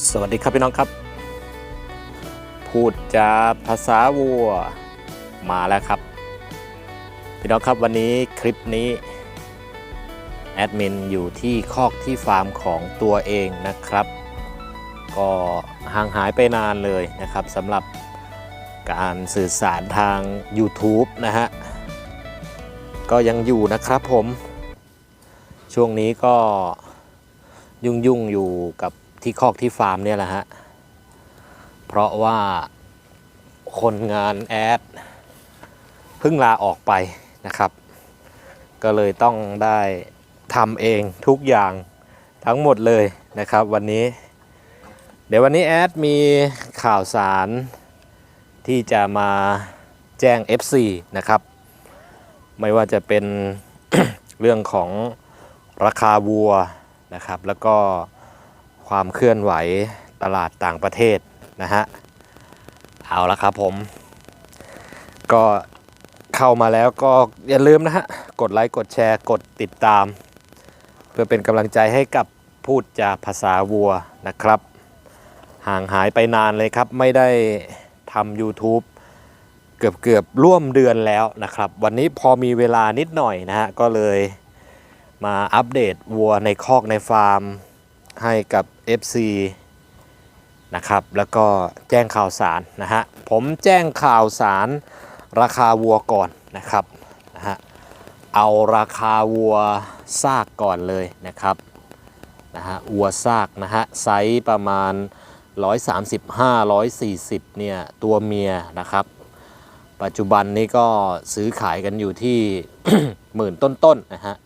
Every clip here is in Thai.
สวัสดีครับพี่น้องครับ พูดจาภาษาวัวมาแล้วครับ พี่น้องครับวันนี้คลิปนี้แอดมินอยู่ที่คอกที่ฟาร์มของตัวเองนะครับ ก็ห่างหายไปนานเลยนะครับสำหรับการสื่อสารทาง YouTube นะฮะ ก็ยังอยู่นะครับผม ช่วงนี้ก็ยุ่งยุ่งๆอยู่กับ ที่คอกที่ฟาร์มเนี่ยแหละฮะ เพราะว่าคนงานแอดเพิ่งลาออกไปนะครับ ก็เลยต้องได้ทำเองทุกอย่างทั้งหมดเลยนะครับวันนี้ เดี๋ยววันนี้แอดมีข่าวสารที่จะมาแจ้ง FC นะครับ ไม่ว่าจะเป็นเรื่องของราคาวัวนะครับ แล้วก็ ความเคลื่อนไหวตลาดต่างประเทศนะฮะ เอาละครับผม ก็เข้ามาแล้วก็อย่าลืมนะฮะ กดไลค์กดแชร์กดติดตาม เพื่อเป็นกำลังใจให้กับพูดจาภาษาวัวนะครับ ห่างหายไปนานเลยครับ ไม่ได้ทำ YouTube เกือบเกือบร่วมเดือนแล้วนะครับ วันนี้พอมีเวลานิดหน่อยนะฮะ ก็เลยมาอัปเดตวัวในคอกในฟาร์ม ให้กับ FC นะครับแล้วก็แจ้งข่าวสารนะฮะผมแจ้งข่าวสารราคาวัวก่อนนะครับนะฮะเอาราคาวัวซากก่อนเลยนะครับนะฮะวัวซากนะฮะไซส์ประมาณ 135-140เนี่ยตัวเมียนะครับ ปัจจุบันนี้ก็ซื้อขายกันอยู่ที่หมื่นต้นๆนะฮะ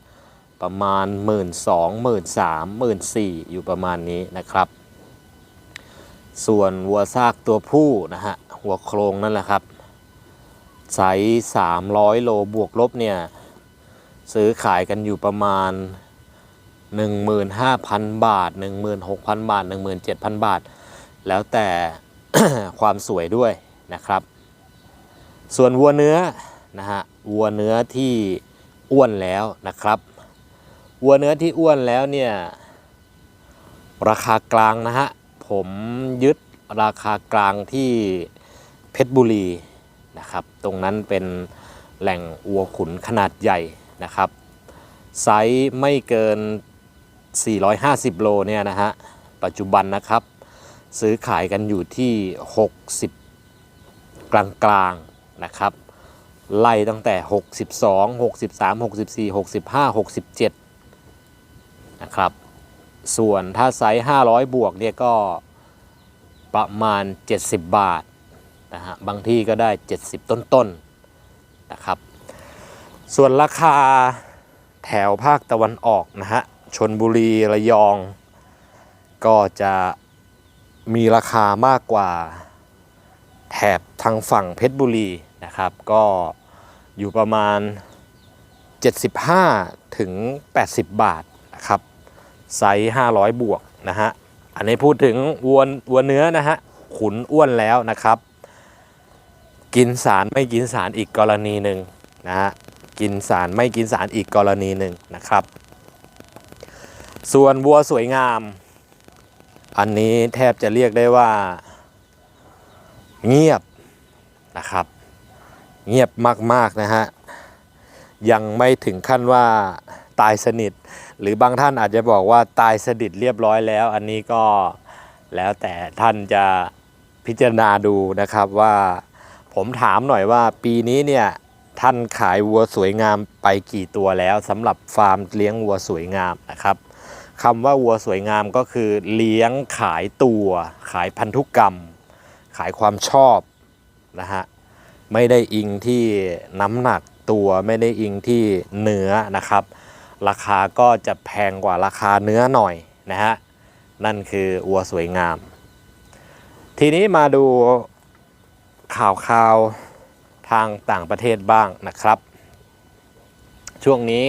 ประมาณ 1 2 0 0 0 0 3 1 4 0 0 0อยู่ประมาณนี้นะครับ ส่วนวัวซากตัวผู้นะฮะหัวโครงนั่นแหละครับไซส์300 โลบวกลบเนี่ยซื้อขายกันอยู่ประมาณ 15,000 บาท 16,000 บาท 17,000 บาท แล้วแต่ความสวยด้วยนะครับ ส่วนวัวเนื้อนะฮะวัวเนื้อที่อ้วนแล้วนะครับ วัวเนื้อที่อ้วนแล้วเนี่ย ราคากลางนะฮะ ผมยึดราคากลางที่เพชรบุรีนะครับ ตรงนั้นเป็นแหล่งวัวขุนขนาดใหญ่นะครับ ไซส์ไม่เกิน 450 โลเนี่ยนะฮะ ปัจจุบันนะครับ ซื้อขายกันอยู่ที่ 60 กลางกลางๆนะครับไล่ตั้งแต่ 62 63 64 65 67 นะครับ ส่วนถ้าไซส์ 500 บวกเนี่ยก็ประมาณ 70 บาทนะฮะบางที่ก็ได้ 70 ต้นๆนนะครับ ส่วนราคาแถวภาคตะวันออกนะฮะชนบุรีระยอง ก็จะมีราคามากกว่าแถบทางฝั่งเพชรบุรีนะครับ ก็อยู่ประมาณ 75 ถึง 80 บาท นะครับไซส์500 บวกนะฮะอันนี้พูดถึงวัววัวเนื้อนะฮะขุนอ้วนแล้วนะครับ กินสารไม่กินสารอีกกรณีหนึ่งนะฮะกินสารไม่กินสารอีกกรณีหนึ่งนะครับ ส่วนวัวสวยงาม อันนี้แทบจะเรียกได้ว่า เงียบนะครับ เงียบมากๆนะฮะยังไม่ถึงขั้นว่าตายสนิท หรือบางท่านอาจจะบอกว่าตายสนิทเรียบร้อยแล้ว อันนี้ก็แล้วแต่ท่านจะพิจารณาดูนะครับว่าผมถามหน่อยว่าปีนี้เนี่ยท่านขายวัวสวยงามไปกี่ตัวแล้วสำหรับฟาร์มเลี้ยงวัวสวยงามนะครับคำว่าวัวสวยงามก็คือเลี้ยงขายตัว ขายพันธุกรรม ขายความชอบนะฮะไม่ได้อิงที่น้ำหนักตัวไม่ได้อิงที่เนื้อนะครับ ราคาก็จะแพงกว่าราคาเนื้อหน่อยนะฮะนั่นคือวัวสวยงาม ทีนี้มาดูข่าวข่าวทางต่างประเทศบ้างนะครับ ช่วงนี้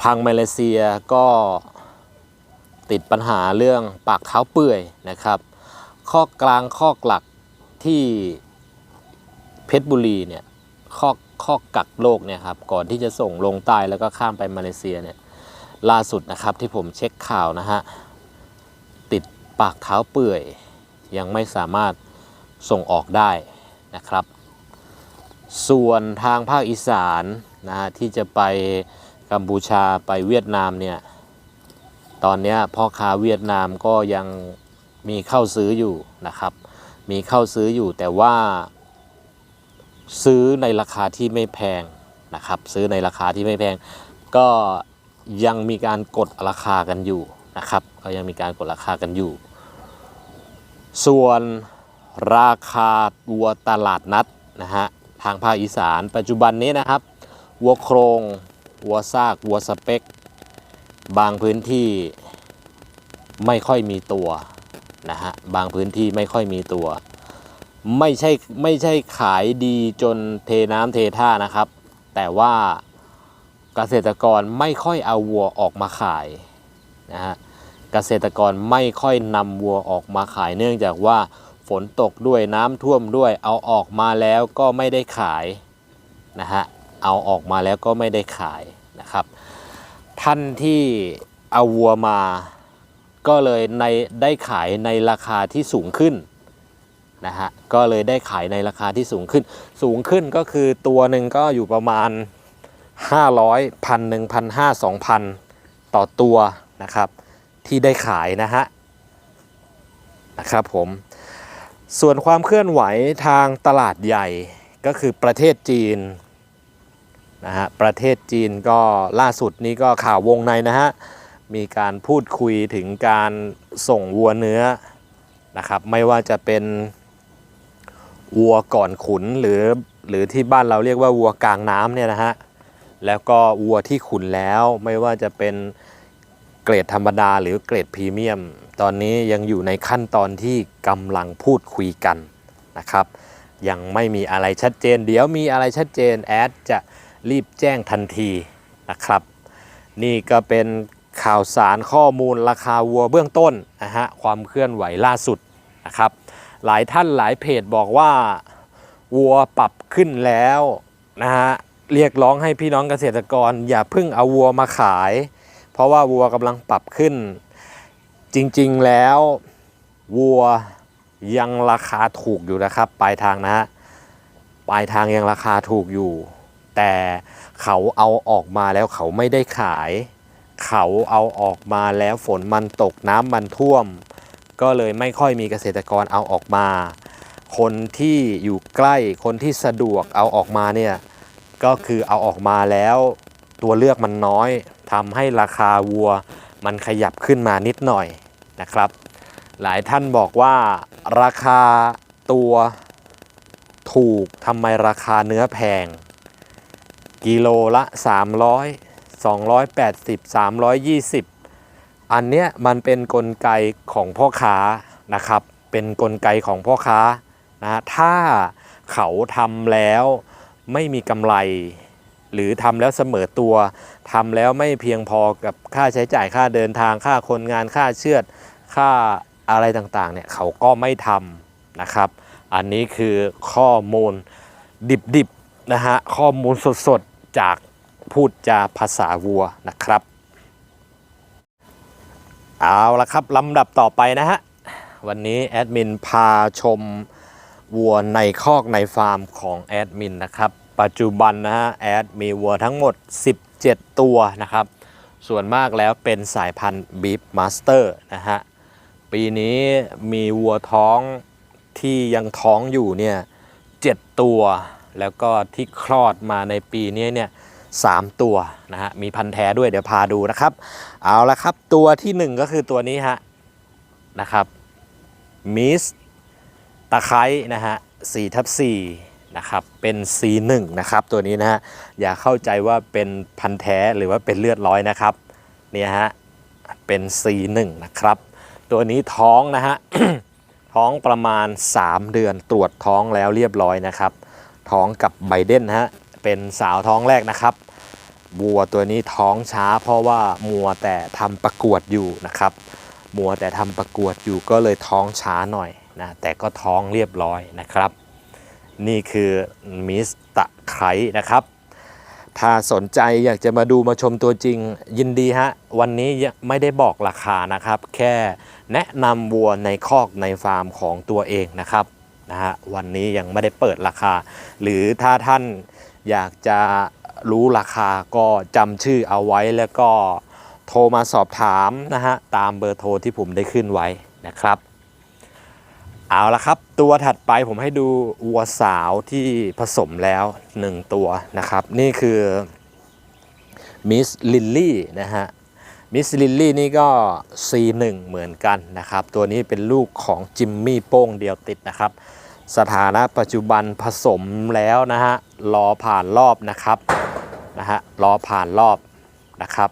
พังมาเลเซียก็ติดปัญหาเรื่องปากเท้าเปื่อยนะครับ ข้อกลางข้อกหลักที่เพชรบุรีเนี่ยข้อ ข้อกักโรคเนี่ยครับก่อนที่จะส่งลงใต้แล้วก็ข้ามไปมาเลเซียเนี่ยล่าสุดนะครับที่ผมเช็คข่าวนะฮะติดปากเท้าเปื่อย ยังไม่สามารถส่งออกได้นะครับ ส่วนทางภาคอีสานนะฮะที่จะไปกัมพูชาไปเวียดนามเนี่ยตอนนี้พ่อค้าเวียดนามก็ยังมีเข้าซื้ออยู่นะครับ มีเข้าซื้ออยู่แต่ว่า ซื้อในราคาที่ไม่แพงนะครับ ซื้อในราคาที่ไม่แพง ก็ยังมีการกดราคากันอยู่นะครับ ก็ยังมีการกดราคากันอยู่ ส่วนราคาวัวตลาดนัดนะฮะทางภาคอีสาน ปัจจุบันนี้นะครับวัวโครงวัวซากวัวสเปกบางพื้นที่ไม่ค่อยมีตัวนะฮะบางพื้นที่ไม่ค่อยมีตัว ไม่ใช่ไม่ใช่ขายดีจนเทน้ำเทท่านะครับ แต่ว่าเกษตรกรไม่ค่อยเอาวัวออกมาขายนะฮะเกษตรกรไม่ค่อยนำวัวออกมาขายเนื่องจากว่าฝนตกด้วยน้ำท่วมด้วย เอาออกมาแล้วก็ไม่ได้ขายนะฮะเอาออกมาแล้วก็ไม่ได้ขายนะครับ ท่านที่เอาวัวมาก็เลยในได้ขายในราคาที่สูงขึ้น นะฮะก็เลยได้ขายในราคาที่สูงขึ้น สูงขึ้นก็คือตัวหนึ่งก็อยู่ประมาณ 500พันหนึ่งพันห้าสองพันต่อตัวนะครับ ที่ได้ขายนะฮะนะครับผมส่วนความเคลื่อนไหวทางตลาดใหญ่ก็คือประเทศจีนนะฮะประเทศจีนก็ล่าสุดนี้ก็ข่าววงในนะฮะมีการพูดคุยถึงการส่งวัวเนื้อนะครับไม่ว่าจะเป็น วัวก่อนขุนหรือ หรือที่บ้านเราเรียกว่าวัวกลางน้ำเนี่ยนะฮะแล้วก็วัวที่ขุนแล้วไม่ว่าจะเป็นเกรดธรรมดาหรือเกรดพรีเมียม ตอนนี้ยังอยู่ในขั้นตอนที่กำลังพูดคุยกันนะครับ ยังไม่มีอะไรชัดเจน เดี๋ยวมีอะไรชัดเจนแอดจะรีบแจ้งทันทีนะครับ นี่ก็เป็นข่าวสารข้อมูลราคาวัวเบื้องต้นนะฮะความเคลื่อนไหวล่าสุดนะครับ หลายท่านหลายเพจบอกว่าวัวปรับขึ้นแล้วนะฮะเรียกร้องให้พี่น้องเกษตรกร อย่าเพิ่งเอาวัวมาขาย เพราะว่าวัวกำลังปรับขึ้น จริงๆแล้ววัวยังราคาถูกอยู่นะครับ ปลายทางนะฮะปลายทางยังราคาถูกอยู่ แต่เขาเอาออกมาแล้วเขาไม่ได้ขาย เขาเอาออกมาแล้วฝนมันตกน้ำมันท่วม ก็เลยไม่ค่อยมีเกษตรกรเอาออกมา คนที่อยู่ใกล้คนที่สะดวกเอาออกมาเนี่ยก็คือเอาออกมาแล้วตัวเลือกมันน้อยทำให้ราคาวัวมันขยับขึ้นมานิดหน่อยนะครับ หลายท่านบอกว่าราคาตัวถูกทำไมราคาเนื้อแพง กิโลละ 300 280 320 อันเนี้ยมันเป็นนกลไกของพ่อค้านะครับ เป็นนกลไกของพ่อค้านะถ้าเขาทำแล้วไม่มีกำไร หรือทำแล้วเสมอตัวทำแล้วไม่เพียงพอกับค่าใช้จ่ายค่าเดินทางค่าคนงานค่าเชือดค่าอะไรต่างๆเนี่ยเขาก็ไม่ทำนะครับ อันนี้คือข้อมูลดิบๆนะฮะข้อมูลสดๆจากพูดจาภาษาวัวนะครับ เอาละครับลำดับต่อไปนะฮะ วันนี้แอดมินพาชมวัวในคอกในฟาร์มของแอดมินนะครับ ปัจจุบันนะฮะแอดมีวัวทั้งหมด 17 ตัวนะครับ ส่วนมากแล้วเป็นสายพันธุ์บีฟมาสเตอร์นะฮะ ปีนี้มีวัวท้องที่ยังท้องอยู่เนี่ยเจ็ดตัว แล้วก็ที่คลอดมาในปีนี้เนี่ย สามตัวนะฮะมีพันแท้ด้วยเดี๋ยวพาดูนะครับ เอาละครับตัวที่หนึ่งก็คือตัวนี้ฮะนะครับมิสตะไคร้นะฮะสี่ทับสี่นะครับเป็น C1 นะครับตัวนี้นะฮะอย่าเข้าใจว่าเป็นพันแท้หรือว่าเป็นเลือดร้อยนะครับเนี่ยฮะเป็น C1 นะครับ ตัวนี้ท้องนะฮะท้องประมาณ 3 เดือนตรวจท้องแล้วเรียบร้อยนะครับ ท้องกับไบเดนฮะ เป็นสาวท้องแรกนะครับวัวตัวนี้ท้องช้า เพราะว่ามัวแต่ทำประกวดอยู่นะครับมัวแต่ทำประกวดอยู่ก็เลยท้องช้าหน่อยนะแต่ก็ท้องเรียบร้อยนะครับ นี่คือมิสตะไคร้นะครับ ถ้าสนใจอยากจะมาดูมาชมตัวจริงยินดีฮะวันนี้ยังไม่ได้บอกราคานะครับ แค่แนะนำวัวในคอกในฟาร์มของตัวเองนะครับนะฮะวันนี้ยังไม่ได้เปิดราคา หรือถ้าท่าน อยากจะรู้ราคาก็จำชื่อเอาไว้แล้วก็โทรมาสอบถามนะฮะตามเบอร์โทรที่ผมได้ขึ้นไว้นะครับ เอาละครับ ตัวถัดไปผมให้ดูวัวสาวที่ผสมแล้ว 1 ตัวนะครับ นี่คือมิสลิลลี่นะฮะมิสลิลลี่นี่ก็ C1 เหมือนกันนะครับ ตัวนี้เป็นลูกของจิมมี่โป้งเดียวติดนะครับ สถานะปัจจุบันผสมแล้วนะฮะรอผ่านรอบนะครับนะฮะรอผ่านรอบนะครับ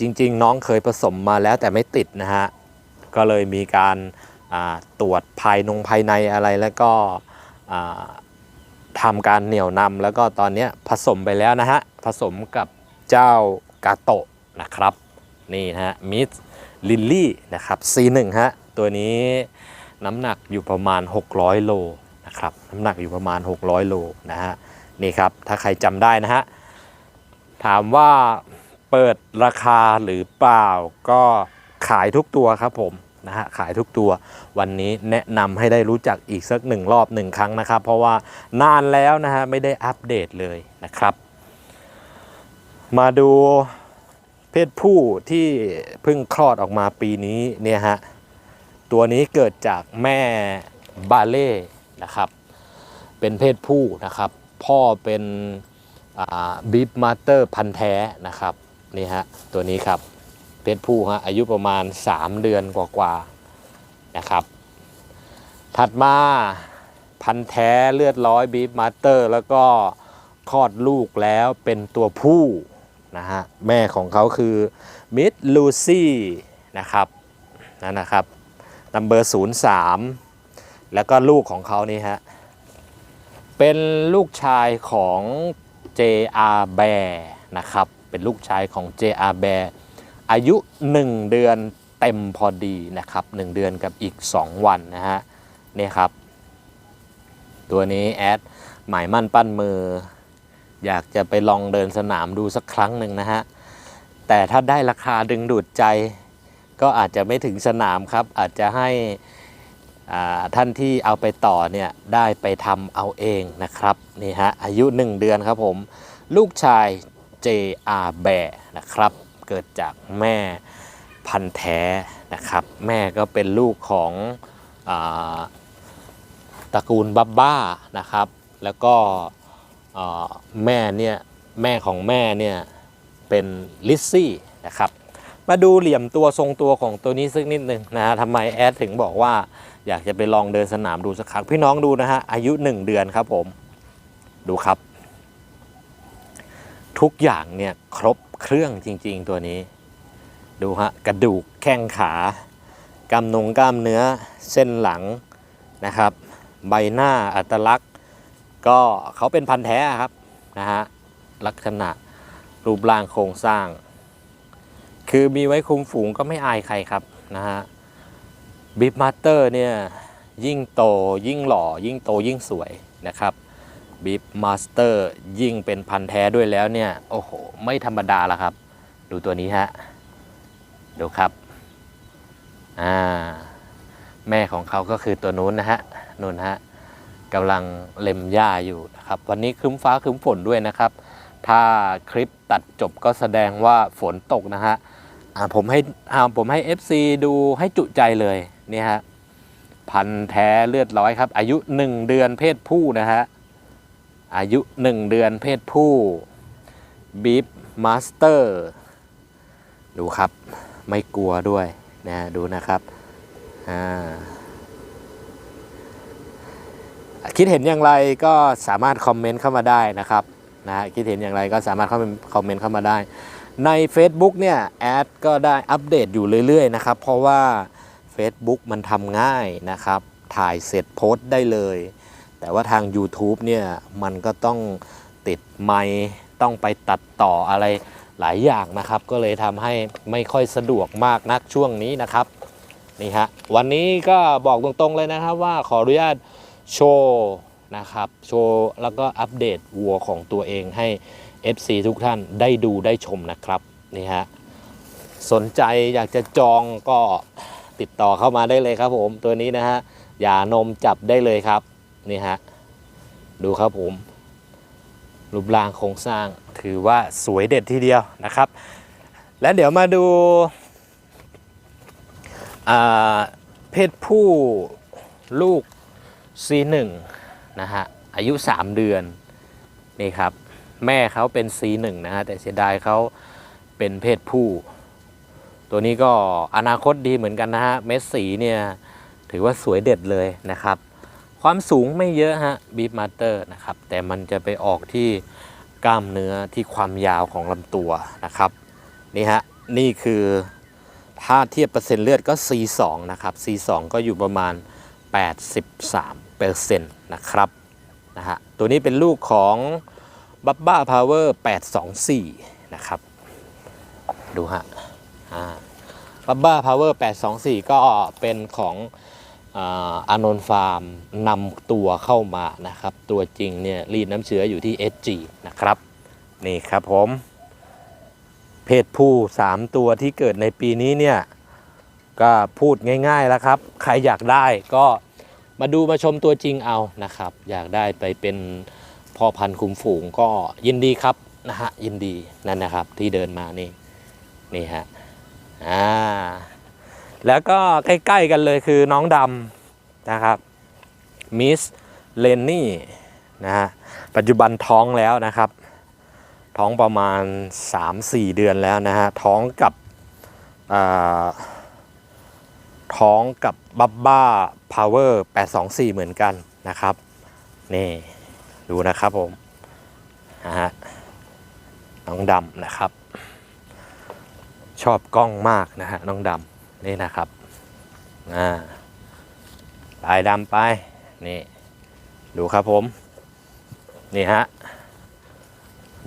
จริงๆ น้องเคยผสมมาแล้วแต่ไม่ติดนะฮะก็เลยมีการตรวจภายนงภายในอะไรแล้วก็ทำการเหนี่ยวนำแล้วก็ตอนนี้ผสมไปแล้วนะฮะผสมกับเจ้ากาโตะนะครับนี่นะฮะมิสลิลลี่นะครับ C1 ฮะตัวนี้ น้ำหนักอยู่ประมาณ 600 โลนะครับน้ำหนักอยู่ประมาณ 600 โลนะฮะนี่ครับถ้าใครจำได้นะฮะถามว่าเปิดราคาหรือเปล่าก็ขายทุกตัวครับผมนะฮะขายทุกตัววันนี้แนะนำให้ได้รู้จักอีกสักหนึ่งรอบหนึ่งครั้งนะครับ เพราะว่านานแล้วนะฮะไม่ได้อัปเดตเลยนะครับ มาดูเพศผู้ที่เพิ่งคลอดออกมาปีนี้เนี่ยฮะ ตัวนี้เกิดจากแม่บาเล่นะครับ เป็นเพศผู้นะครับ พ่อเป็นบีฟมาสเตอร์พันธุ์แท้นะครับนี่ฮะตัวนี้ครับเพศผู้ฮะอายุประมาณ 3 เดือนกว่าๆนะครับ ถัดมาพันธุ์แท้เลือดร้อยบีฟมาสเตอร์แล้วก็คลอดลูกแล้วเป็นตัวผู้นะฮะแม่ของเขาคือมิดลูซี่นะครับนั่นนะครับ นัมเบอร์03แล้วก็ลูกของเขานี่ฮะ เป็นลูกชายของ JR Bear นะครับ เป็นลูกชายของ JR Bear อายุ 1 เดือนเต็มพอดีนะครับ 1 เดือนกับอีก 2 วันนะฮะ นี่ครับ ตัวนี้แอดหมายมั่นปั้นมือ อยากจะไปลองเดินสนามดูสักครั้งหนึ่งนะฮะ แต่ถ้าได้ราคาดึงดูดใจ ก็อาจจะไม่ถึงสนามครับ อาจจะให้ท่านที่เอาไปต่อเนี่ยได้ไปทำเอาเองนะครับนี่ฮะอายุ 1 เดือนครับผม ลูกชาย JR Bear นะครับ เกิดจากแม่พันธุ์แท้นะครับ แม่ก็เป็นลูกของอตระกูลบับบ้านะครับ แล้วก็แม่เนี่ยแม่ของแม่เนี่ยเป็นลิซซี่นะครับ มาดูเหลี่ยมตัวทรงตัวของตัวนี้สักนิดหนึ่งนะฮะทำไมแอดถึงบอกว่าอยากจะไปลองเดินสนามดูสักครั้งพี่น้องดูนะฮะอายุ 1 เดือนครับผม ดูครับ ทุกอย่างเนี่ยครบเครื่องจริง ๆ ตัวนี้ ดูฮะกระดูกแข้งขากำนงกล้ามเนื้อเส้นหลังนะครับ ใบหน้าอัตลักษณ์ ก็เขาเป็นพันธุ์แท้ครับนะฮะลักษณะรูปร่างโครงสร้าง คือมีไว้คุมฝูงก็ไม่อายใครครับนะฮะบิ๊มาสเตอร์เนี่ยยิ่งโตยิ่งหล่อยิ่งโตยิ่งสวยนะครับบิ๊มาสเตอร์ยิ่งเป็นพันธุ์แท้ด้วยแล้วเนี่ยโอ้โหไม่ธรรมดาละครับ ดูตัวนี้ฮะดูครับอ่าแม่ของเขาก็คือตัวนู้นนะฮะนู่นฮะกำลังเล็มหญ้าอยู่นะครับ วันนี้คึ้มฟ้าคึ้มฝนด้วยนะครับ ถ้าคลิปตัดจบก็แสดงว่าฝนตกนะฮะ อ่าผมให้อ่าผมให้ FC ดูให้จุใจเลยนี่ฮะพันธุ์แท้เลือดร้อยครับ อายุ 1 เดือนเพศผู้นะฮะอายุ 1 เดือนเพศผู้บีฟมาสเตอร์ดูครับ ไม่กลัวด้วยนะฮะดูนะครับอ่าคิดเห็นอย่างไรก็สามารถคอมเมนต์เข้ามาได้นะครับนะฮะคิดเห็นอย่างไรก็สามารถเข้ามาคอมเมนต์เข้ามาได้ ใน Facebook เนี่ยแอดก็ได้อัปเดตอยู่เรื่อยๆนะครับ เพราะว่า Facebook มันทำง่ายนะครับ ถ่ายเสร็จโพสต์ได้เลย แต่ว่าทาง YouTube เนี่ยมันก็ต้องติดไมค์ต้องไปตัดต่ออะไรหลายอย่างนะครับ ก็เลยทำให้ไม่ค่อยสะดวกมากนักช่วงนี้นะครับนี่ฮะวันนี้ก็บอกตรงๆเลยนะครับว่าขออนุญาตโชว์นะครับ โชว์แล้วก็อัปเดตวัวของตัวเองให้ FC ทุกท่านได้ดูได้ชมนะครับนี่ฮะสนใจอยากจะจองก็ติดต่อเข้ามาได้เลยครับผมตัวนี้นะฮะอย่านมจับได้เลยครับนี่ฮะดูครับผม รูปร่างโครงสร้างถือว่าสวยเด็ดทีเดียวนะครับ และเดี๋ยวมาดูอ่าเพศผู้ลูก C1 นะฮะอายุ 3 เดือนนี่ครับ แม่เขาเป็น C1 นะฮะแต่เสียดายเขาเป็นเพศผู้ ตัวนี้ก็อนาคตดีเหมือนกันนะฮะเมสสีเนี่ยถือว่าสวยเด็ดเลยนะครับ ความสูงไม่เยอะฮะบีฟมาเตอร์นะครับแต่มันจะไปออกที่กล้ามเนื้อที่ความยาวของลำตัวนะครับนี่ฮะนี่คือถ้าเทียบเปอร์เซ็นต์เลือดก็ C2 นะครับ C2 ก็อยู่ประมาณ 83เปอร์เซ็นต์นะครับนะฮะตัวนี้เป็นลูกของ บับบ้าพาวเวอร์824 นะครับ ดูฮะบับบ้าพาวเวอร์824 ก็เป็นของอานนท์ฟาร์มนำตัวเข้ามานะครับ ตัวจริงเนี่ยรีดน้ำเชื้ออยู่ที่ SG นะครับ นี่ครับผม เพศผู้ 3 ตัวที่เกิดในปีนี้เนี่ย ก็พูดง่ายๆแล้วครับ ใครอยากได้ก็มาดูมาชมตัวจริงเอานะครับ อยากได้ไปเป็น พ่อพันธุ์คุมฝูงก็ยินดีครับนะฮะยินดีนั่นนะครับที่เดินมานี่นี่ฮะอ่าแล้วก็ใกล้ๆกันเลยคือน้องดำนะครับมิสเลนนี่นะฮะปัจจุบันท้องแล้วนะครับ ท้องประมาณ 3-4 เดือนแล้วนะฮะท้องกับท้องกับบับบ้าพาวเวอร์824 เหมือนกันนะครับนี่ ดูนะครับผมนะฮะน้องดำนะครับ ชอบกล้องมากนะฮะน้องดำนี่นะครับอ่าลายดำไปนี่ดูครับผมนี่ฮะ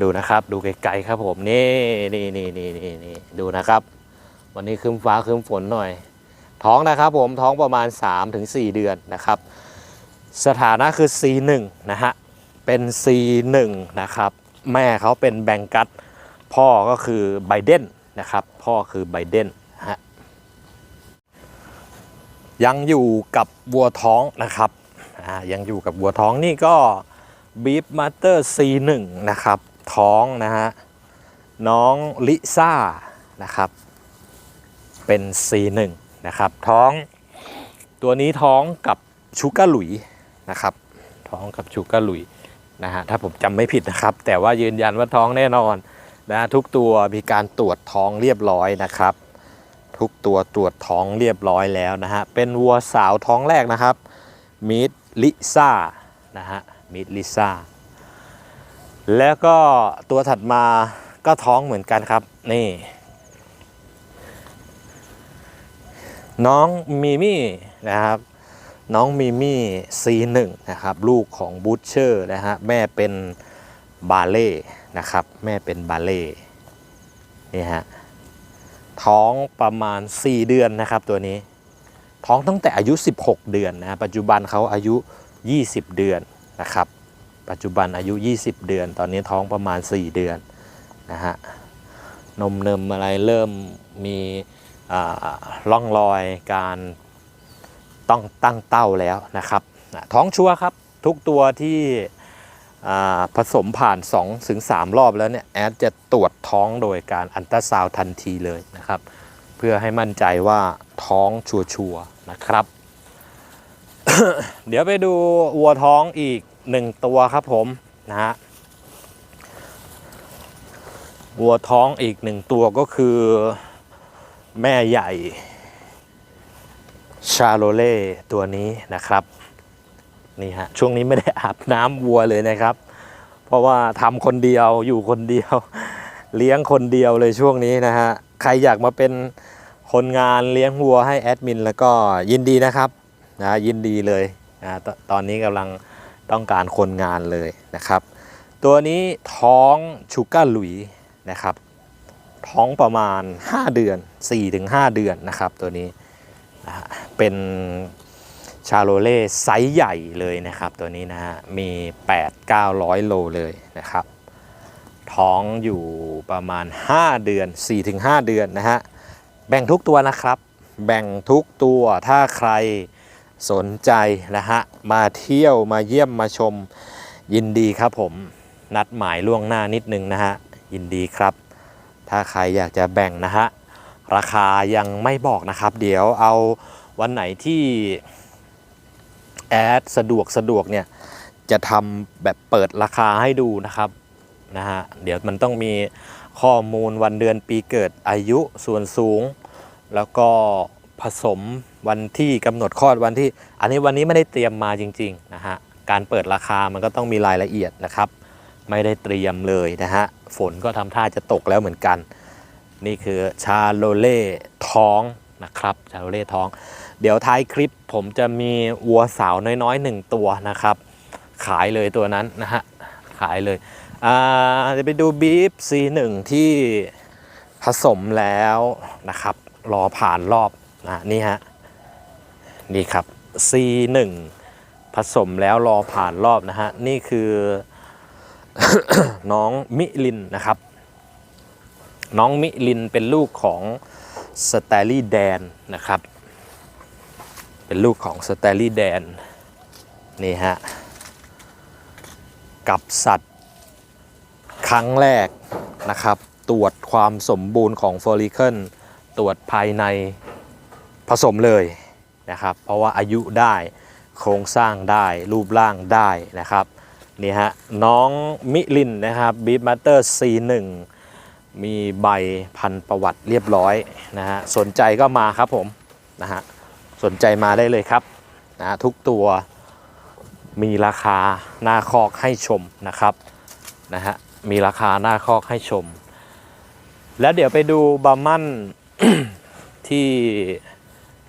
ดูนะครับดูไกลๆครับผมนี่นี่นี่นี่นี่นี่ดูนะครับ วันนี้คืมฟ้าคืมฝนหน่อย ท้องนะครับผมท้องประมาณ 3-4 เดือนนะครับ สถานะคือ C1 นะฮะ เป็น C1 นะครับ แม่เขาเป็นแบงกัตพ่อก็คือไบเดนนะครับ พ่อคือไบเดนฮะยังอยู่กับวัวท้องนะครับยังอยู่กับวัวท้องนี่ก็บีฟมาเตอร์ C1 นะครับ ท้องนะฮะ น้องลิซ่านะครับ เป็น C1 นะครับ ท้อง ตัวนี้ท้องกับชูก้าหลุยนะครับ ท้องกับชูก้าหลุย นะฮะถ้าผมจำไม่ผิดนะครับ แต่ว่ายืนยันว่าท้องแน่นอนนะทุกตัวมีการตรวจท้องเรียบร้อยนะครับ ทุกตัวตรวจท้องเรียบร้อยแล้วนะฮะเป็นวัวสาวท้องแรกนะครับมิดลิซ่านะฮะมิดลิซ่าแล้วก็ตัวถัดมาก็ท้องเหมือนกันครับนี่น้องมิมี่นะครับ น้องมิมี่ C1 นะครับลูกของบูชเชอร์นะฮะแม่เป็นบาเล่นะครับแม่เป็นบาเล่นี่ฮะท้องประมาณ 4 เดือนนะครับตัวนี้ ท้องตั้งแต่อายุ 16 เดือนนะปัจจุบันเขาอายุ 20 เดือนนะครับ ปัจจุบันอายุ 20 เดือน ตอนนี้ท้องประมาณ 4 เดือนนะฮะนมเนมอะไรเริ่มมีอ่าร่องรอยการ ต้องตั้งเต้าแล้วนะครับ ท้องชัวครับทุกตัวที่ผสมผ่าน2ถึง3รอบแล้วเนี่ยแอดจะตรวจท้องโดยการอันตราซาวทันทีเลยนะครับ เพื่อให้มั่นใจว่าท้องชัวร์ๆนะครับ เดี๋ยวไปดูวัวท้องอีกหนึ่งตัวครับผมนะฮะวัวท้องอีกหนึ่งตัวก็คือแม่ใหญ่ ชาโลเล่ตัวนี้นะครับนี่ฮะช่วงนี้ไม่ได้อาบน้ำวัวเลยนะครับ เพราะว่าทำคนเดียวอยู่คนเดียว เลี้ยงคนเดียวเลยช่วงนี้นะฮะใครอยากมาเป็นคนงานเลี้ยงวัวให้แอดมินแล้วก็ยินดีนะครับนะยินดีเลยนะตตอนนี้กำลังต้องการคนงานเลยนะครับ ตัวนี้ท้องชูก้าหลุยนะครับ ท้องประมาณ 5 เดือน 4-5 เดือนนะครับตัวนี้นะฮะ เป็นชาโลเล่ไซส์ใหญ่เลยนะครับ ตัวนี้นะฮะ มี 8-900 โลเลยนะครับ ท้องอยู่ประมาณ 5 เดือน 4-5 เดือนนะฮะ แบ่งทุกตัวนะครับ แบ่งทุกตัวถ้าใครสนใจนะฮะ มาเที่ยวมาเยี่ยมมาชมยินดีครับผม นัดหมายล่วงหน้านิดนึงนะฮะ ยินดีครับ ถ้าใครอยากจะแบ่งนะฮะ ราคายังไม่บอกนะครับ เดี๋ยวเอา วันไหนที่แอดสะดวกสะดวกเนี่ยจะทำแบบเปิดราคาให้ดูนะครับนะฮะเดี๋ยวมันต้องมีข้อมูลวันเดือนปีเกิดอายุส่วนสูง แล้วก็ผสมวันที่กำหนดคลอดวันที่ อันนี้วันนี้ไม่ได้เตรียมมาจริงๆนะฮะการเปิดราคามันก็ต้องมีรายละเอียดนะครับ ไม่ได้เตรียมเลยนะฮะฝนก็ทำท่าจะตกแล้วเหมือนกัน นี่คือชาโลเล่ท้องนะครับชาโลเล่ท้อง เดี๋ยวท้ายคลิปผมจะมีวัวสาวน้อยๆหนึ่งตัวนะครับ ขายเลยตัวนั้นนะฮะ ขายเลยอ่าจะไปดูบีฟ C1 ที่ผสมแล้วนะครับ รอผ่านรอบนะนี่ฮะ นี่ครับ C1 ผสมแล้วรอผ่านรอบนะฮะ นี่คือน้องมิลินนะครับ น้องมิลินเป็นลูกของสแตลลี่แดนนะครับ เป็นลูกของสแตลลี่แดน นี่ฮะ กับสัตว์ ครั้งแรกนะครับ ตรวจความสมบูรณ์ของฟอลิเคิลตรวจภายในผสมเลยนะครับ เพราะว่าอายุได้โครงสร้างได้รูปร่างได้นะครับนี่ฮะน้องมิลินนะครับบีบมาสเตอร์ C1 มีใบพันประวัติเรียบร้อยนะฮะสนใจก็มาครับผมนะฮะ สนใจมาได้เลยครับนะทุกตัวมีราคาหน้าคอกให้ชมนะครับนะฮะมีราคาหน้าคอกให้ชม แล้วเดี๋ยวไปดูบาร์มันที่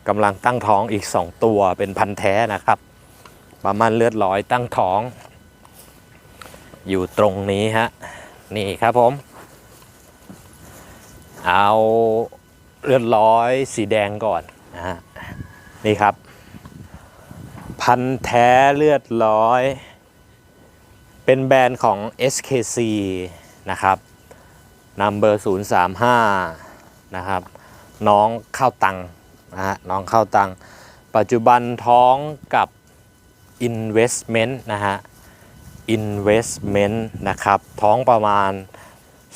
กำลังตั้งท้องอีก 2 ตัวเป็นพันธุ์แท้นะครับบาร์มันเลือดร้อยตั้งท้อง อยู่ตรงนี้ฮะนี่ครับผม เอาเลือดร้อยสีแดงก่อนนะฮะ นี่ครับ พันแท้เลือดร้อย เป็นแบรนด์ของ SKC นะครับ number 035 นะครับ น้องเข้าตังนะฮะน้องเข้าตัง ปัจจุบันท้องกับ investment นะฮะ investment นะครับ ท้องประมาณ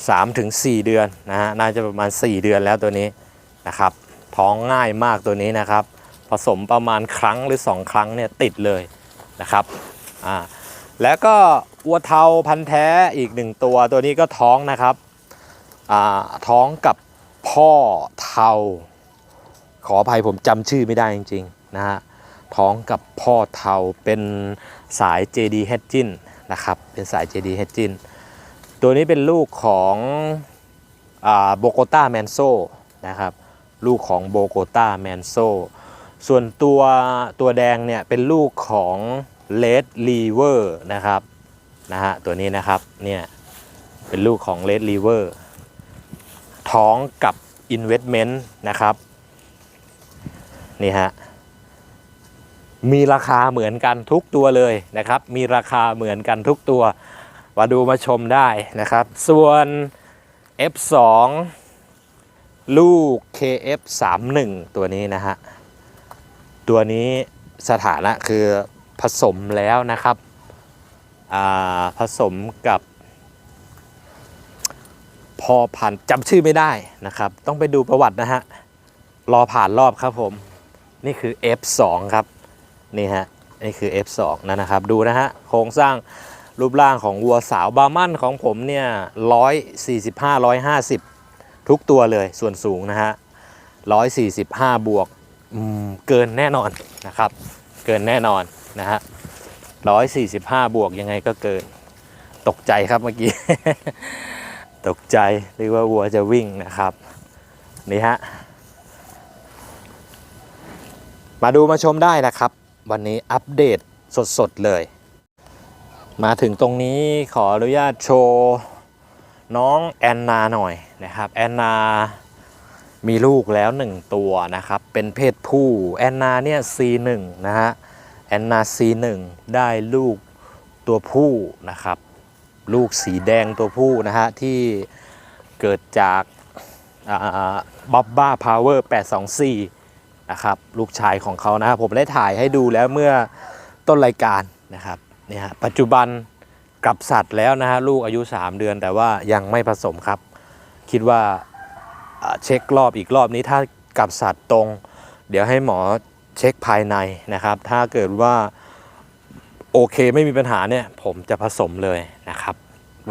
3-4 เดือนนะฮะ น่าจะประมาณ 4 เดือนแล้วตัวนี้นะครับ ท้องง่ายมากตัวนี้นะครับ ผสมประมาณครั้งหรือ 2 ครั้งเนี่ยติดเลยนะครับอ่าแล้วก็วัวเทาพันธุ์แท้อีกหนึ่งตัวตัวนี้ก็ท้องนะครับอ่าท้องกับพ่อเทา ขออภัยผมจำชื่อไม่ได้จริงๆนะฮะท้องกับพ่อเทาเป็นสาย JD h e d g i n นะครับเป็นสาย JD h e d g i n ตัวนี้เป็นลูกของโบโกตาแมนโซนะครับลูกของโบโกตาแมนโซ ส่วนตัวตัวแดงเนี่ยเป็นลูกของเลดลีเวอร์นะครับนะฮะตัวนี้นะครับเนี่ยเป็นลูกของเลดลีเวอร์ท้องกับ Investment นะครับนี่ฮะมีราคาเหมือนกันทุกตัวเลยนะครับ มีราคาเหมือนกันทุกตัว มาดูมาชมได้นะครับ ส่วน F2 ลูก KF31 ตัวนี้นะฮะ ตัวนี้สถานะคือผสมแล้วนะครับผสมกับ พอพันจำชื่อไม่ได้นะครับ ต้องไปดูประวัตินะฮะรอผ่านรอบครับผม นี่คือ F2 ครับ นี่ฮะนี่คือ F2 นะนะครับ ดูนะฮะโครงสร้างรูปร่างของวัวสาวบาร์มันของผมเนี่ย145 150ทุกตัวเลยส่วนสูงนะฮะ145บวกอืม เกินแน่นอนนะครับ เกินแน่นอนนะฮะร้อยสี่สิบห้าบวกยังไงก็เกิน ตกใจครับเมื่อกี้ ตกใจหรือว่าวัวจะวิ่งนะครับ นี่ฮะ มาดูมาชมได้นะครับ วันนี้อัปเดตสดๆเลย มาถึงตรงนี้ขออนุญาตโชว์น้องแอนนาหน่อยนะครับ แอนนา มีลูกแล้ว 1 ตัวนะครับ เป็นเพศผู้แอนนาเนี่ย C1 นะฮะแอนนา C1 ได้ลูกตัวผู้นะครับ ลูกสีแดงตัวผู้นะฮะที่เกิดจากบ๊อบบ้าพาวเวอร์824 นะครับ ลูกชายของเขานะครับผมได้ถ่ายให้ดูแล้วเมื่อต้นรายการนะครับเนี่ยปัจจุบันกลับสัตว์แล้วนะฮะลูกอายุ 3 เดือนแต่ว่ายังไม่ผสมครับ คิดว่า เช็ครอบอีกรอบนี้ถ้ากับสัตว์ตรง เดี๋ยวให้หมอเช็คภายในนะครับ ถ้าเกิดว่าโอเคไม่มีปัญหาเนี่ยผมจะผสมเลยนะครับ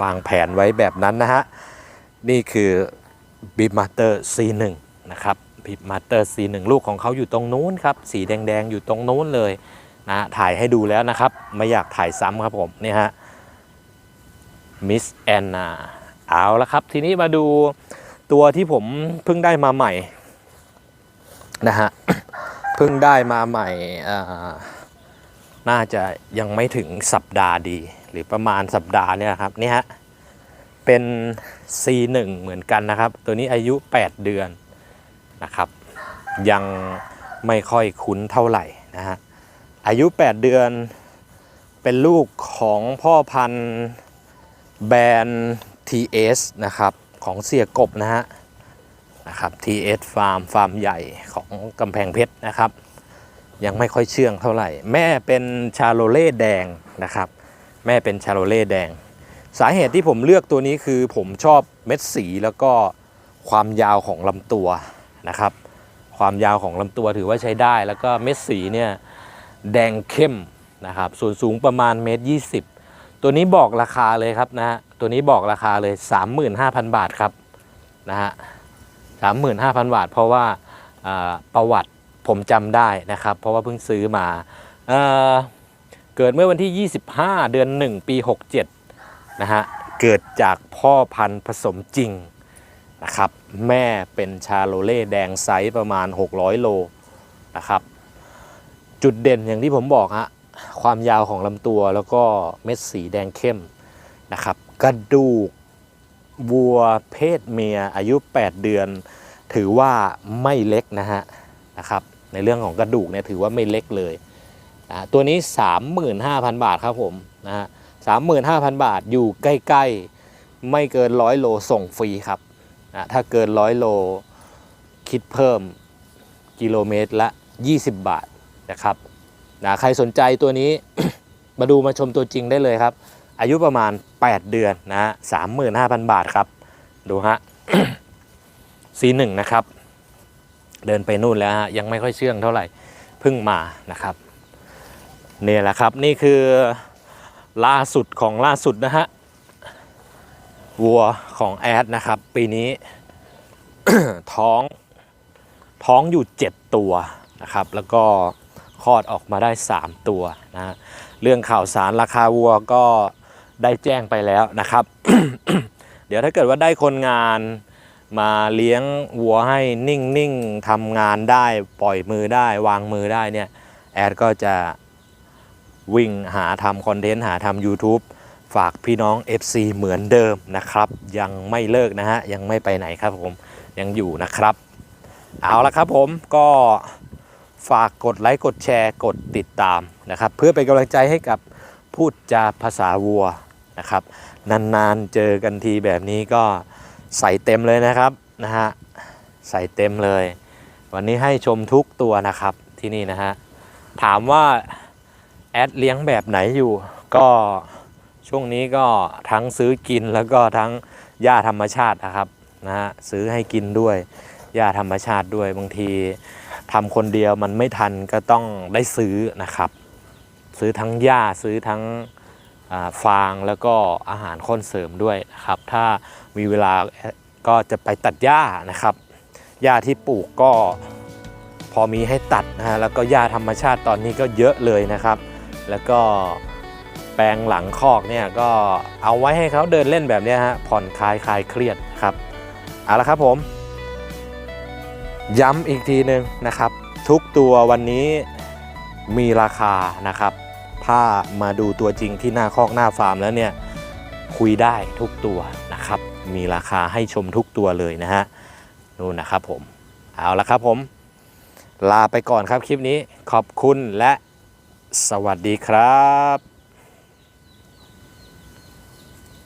วางแผนไว้แบบนั้นนะฮะ นี่คือ b i b m a s t e r C1 นะครับ b i b m a s t e r C1 ลูกของเขาอยู่ตรงนู้นครับ สีแดงๆ อยู่ตรงนู้นเลยนะถ่ายให้ดูแล้วนะครับ ไม่อยากถ่ายซ้ำครับผมนี่ฮะมิสแอนนาเอาละครับ ทีนี้มาดู ตัวที่ผมเพิ่งได้มาใหม่นะฮะเพิ่งได้มาใหม่น่าจะยังไม่ถึงสัปดาห์ดี หรือประมาณสัปดาห์เนี่ยครับนี่ฮะเป็น C1 เหมือนกันนะครับ ตัวนี้อายุ 8 เดือนนะครับ ยังไม่ค่อยคุ้นเท่าไหร่นะฮะอายุ 8 เดือนเป็นลูกของพ่อพันธุ์แบรนด์ TS นะครับ ของเสียกบนะฮะนะครับ TS Farm ฟาร์มใหญ่ของกำแพงเพชรนะครับ ยังไม่ค่อยเชื่องเท่าไหร่ แม่เป็นชาโลเล่แดงนะครับ แม่เป็นชาโลเล่แดง สาเหตุที่ผมเลือกตัวนี้คือผมชอบเม็ดสีแล้วก็ความยาวของลำตัวนะครับ ความยาวของลำตัวถือว่าใช้ได้ แล้วก็เม็ดสีเนี่ยแดงเข้มนะครับ ส่วนสูงประมาณเมตรยี ตัวนี้บอกราคาเลยครับนะฮะตัวนี้บอกราคาเลย 35,000 บาทครับนะฮะ35,000บาท เพราะว่าประวัติผมจำได้นะครับ เพราะว่าเพิ่งซื้อมาเอเกิดเมื่อวันที่ 25 เดือน 1 ปี 67 นะฮะ เกิดจากพ่อพันธุ์ผสมจริงนะครับ แม่เป็นชาโลเล่แดงไซส์ประมาณ 600 โลนะครับ จุดเด่นอย่างที่ผมบอกฮะ ความยาวของลำตัวแล้วก็เม็ดสีแดงเข้มนะครับ กระดูกวัวเพศเมียอายุ 8 เดือน ถือว่าไม่เล็กนะฮะนะครับในเรื่องของกระดูกเนี่ยถือว่าไม่เล็กเลยนะตัวนี้ 35,000 บาทครับผมนะฮะ35,000 บาทอยู่ใกล้ ๆ ไม่เกินร้อยโลส่งฟรีครับนะถ้าเกินร้อยโลคิดเพิ่มกิโลเมตรละ 20 บาทนะครับ นะใครสนใจตัวนี้ มาดูมาชมตัวจริงได้เลยครับ อายุประมาณ 8 เดือนนะฮะ35,000บาทครับ ดูฮะ C1 นะครับ เดินไปนู่นแล้วฮะยังไม่ค่อยเชื่องเท่าไหร่เพิ่งมานะครับนี่แหละครับนี่คือล่าสุดของล่าสุดนะฮะวัวของแอดนะครับ ปีนี้ ท้องท้องอยู่ 7 ตัวนะครับ แล้วก็ คลอดออกมาได้ 3 ตัวนะฮะเรื่องข่าวสารราคาวัวก็ได้แจ้งไปแล้วนะครับ เดี๋ยวถ้าเกิดว่าได้คนงานมาเลี้ยงวัวให้นิ่งๆทำงานได้ปล่อยมือได้วางมือได้เนี่ยแอดก็จะวิ่งหาทำคอนเทนต์หาทำ YouTube ฝากพี่น้อง FC เหมือนเดิมนะครับ ยังไม่เลิกนะฮะ ยังไม่ไปไหนครับผมยังอยู่นะครับ เอาละครับผมก็ ฝากกดไลค์กดแชร์กดติดตามนะครับ เพื่อเป็นกำลังใจให้กับพูดจาภาษาวัวนะครับ นานๆเจอกันทีแบบนี้ก็ใส่เต็มเลยนะครับนะฮะใส่เต็มเลย วันนี้ให้ชมทุกตัวนะครับที่นี่นะฮะถามว่าแอดเลี้ยงแบบไหนอยู่ ก็ช่วงนี้ก็ทั้งซื้อกินแล้วก็ทั้งหญ้าธรรมชาตินะครับนะฮะซื้อให้กินด้วยหญ้าธรรมชาติด้วยบางที ทำคนเดียวมันไม่ทันก็ต้องได้ซื้อนะครับ ซื้อทั้งหญ้าซื้อทั้งฟางแล้วก็อาหารข้นเสริมด้วยนะครับ ถ้ามีเวลาก็จะไปตัดหญ้านะครับหญ้าที่ปลูกก็พอมีให้ตัดนะฮะแล้วก็หญ้าธรรมชาติตอนนี้ก็เยอะเลยนะครับ แล้วก็แปลงหลังคอกเนี่ยก็เอาไว้ให้เขาเดินเล่นแบบนี้ฮะผ่อนคลายคลายเครียดครับเอาละครับผม ย้ำอีกทีหนึ่งนะครับ ทุกตัววันนี้มีราคานะครับ ถ้ามาดูตัวจริงที่หน้าคอกหน้าฟาร์มแล้วเนี่ยคุยได้ทุกตัวนะครับ มีราคาให้ชมทุกตัวเลยนะฮะนู่นนะครับผม เอาละครับผม ลาไปก่อนครับคลิปนี้ขอบคุณและสวัสดีครับ